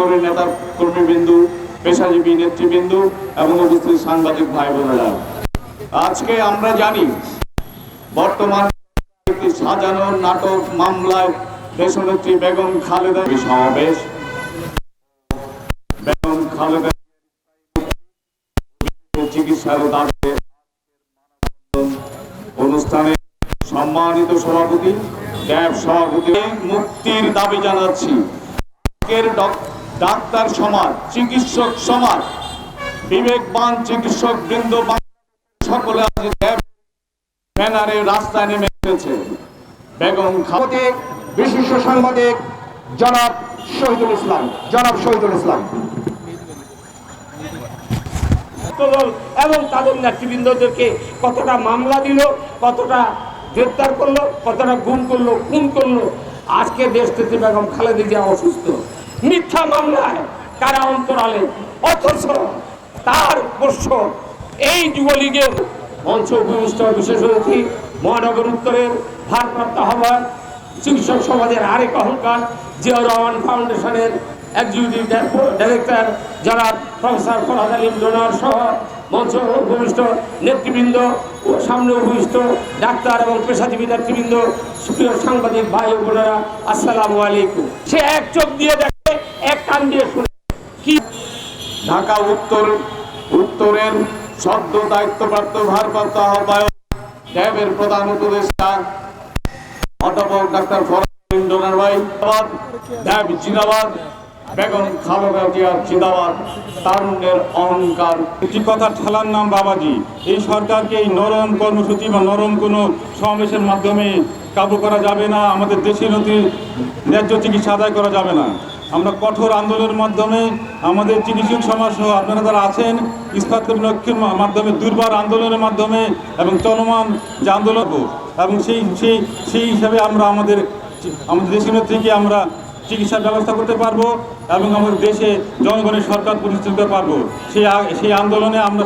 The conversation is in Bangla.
নেতা, কর্মীবৃন্দু, পেশাজীবী, নেতৃবৃন্দু এবং উপস্থিত সাংবাদিক ভাই বোনেরা। আজকে আমরা জানি, বর্তমান একটি সাজানো নাটক মামলায় বেগম খালেদা সমাবেশ। বেগম খালেদা চিকিৎসার দাবিতে অনুষ্ঠানে সম্মানিত সভাপতি ক্যাব সভাপতি, মুক্তির দাবি জানাচ্ছি। আজকের ডক- ডাক্তার সমাজ, চিকিৎসক সমাজ, বিবেকবান চিকিৎসক বৃন্দ সকলে আজ ব্যানারে রাস্তায় নেমে এসেছে। বেগম বিশিষ্ট সাংবাদিক জনাব শহীদুল ইসলাম, জনাব শহীদুল ইসলাম। এবং তাদের নেতৃবৃন্দদেরকে কতটা মামলা দিল, কতটা গ্রেপ্তার করল, কতটা গুম করল, খুন করল, আজকে দেশ থেকে বেগম খালেদা জিয়া অসুস্থ। মিথ্যা মামলায় কারা অন্তরালে অথচ তার পোষ্য এই যুবলীগের মঞ্চ উপবিষ্ট বিশেষ অতিথি মহানগর উত্তরের ভারপ্রাপ্ত আহ্বায়ক, চিকিৎসক সমাজের আরেক অহংকার, জিয়াউর রহমান ফাউন্ডেশনের এক্সিকিউটিভ ডাইরেক্টর যারা প্রফেসর ফরাদ আলিম ডোনার সহ মঞ্চ উপবিষ্ট নেতৃবৃন্দ ও সামনে উপবিষ্ট ডাক্তার এবং পেশাজীবী নেতৃবৃন্দ, সুপ্রিয় সাংবাদিক ভাই বোনেরা, আসসালামু আলাইকুম। সে এক চোখ দিয়ে এক দিয়ে কি? ঢাকা উত্তর, উত্তরের সদ্য দায়িত্বপ্রাপ্ত ভারপ্রাপ্ত আহ্বায়ক ড্যাবের প্রধান উপদেষ্টা, অধ্যাপক ডাক্তার ফরাদ ভাই ড্যাব জিন্দাবাদ। বেগম খালেদা জিয়ার জিন্দাবাদ। তারুণ্যের অহংকার। একটি কথা ঠেলার নাম, বাবাজি, এই সরকারকে এই নরম কর্মসূচি বা নরম কোনো সমাবেশের মাধ্যমে কাবু করা যাবে না। আমাদের দেশের নথি ন্যায্য চিকিৎসা আদায় করা যাবে না। আমরা কঠোর আন্দোলনের মাধ্যমে আমাদের চিকিৎসক সমাজ সহ আপনারা যারা আছেন ইস্পাত কর্মীর মাধ্যমে দুর্বার আন্দোলনের মাধ্যমে এবং চলমান যে আন্দোলন এবং সেই সেই সেই হিসাবে আমরা আমাদের আমাদের দেশের থেকে আমরা চিকিৎসার ব্যবস্থা করতে পারব এবং আমাদের দেশে জনগণের সরকার প্রতিষ্ঠা করতে পারব। সেই সেই আন্দোলনে আমরা